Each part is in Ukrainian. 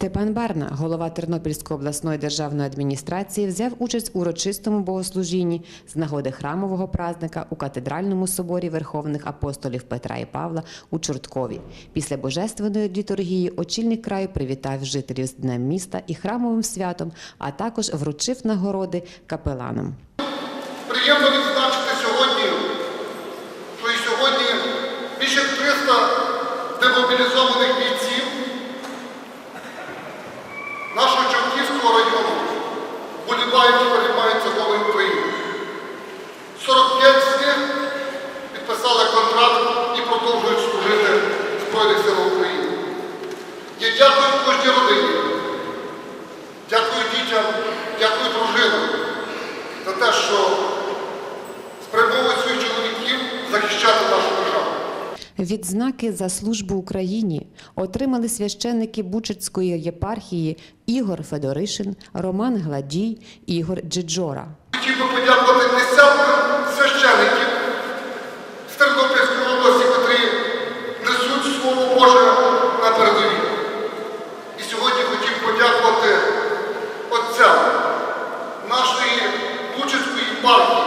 Степан Барна, голова Тернопільської обласної державної адміністрації, взяв участь у урочистому богослужінні з нагоди храмового празника у катедральному соборі Верховних апостолів Петра і Павла у Чорткові. Після божественної літургії очільник краю привітав жителів з Днем міста і храмовим святом, а також вручив нагороди капеланам. Приємно відзначити сьогодні, що і сьогодні більше 300 демобілізованих болівають і переймаються долею України. 45 з них підписали контракт і продовжують служити Збройних силах України. Я дякую кожній родині, дякую дітям, дякую дружинам Відзнаки за службу Україні отримали священники Бучицької єпархії Ігор Федоришин, Роман Гладій, Ігор Джиджора. Хотів би подякувати десяткам священиків з Тернопільської області, котрі несуть Слово Боже на передовій. І сьогодні хотів подякувати отцям нашої Бучицької єпархії,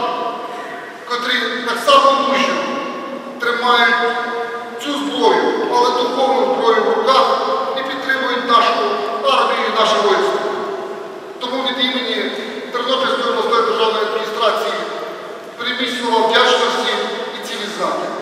котрі так само мужньо тримають але духовну зброю в руках і підтримують нашу армію і наше воїнство. Тому від імені Тернопільської обласної державної адміністрації переміщено вам вдячності і цілі знання.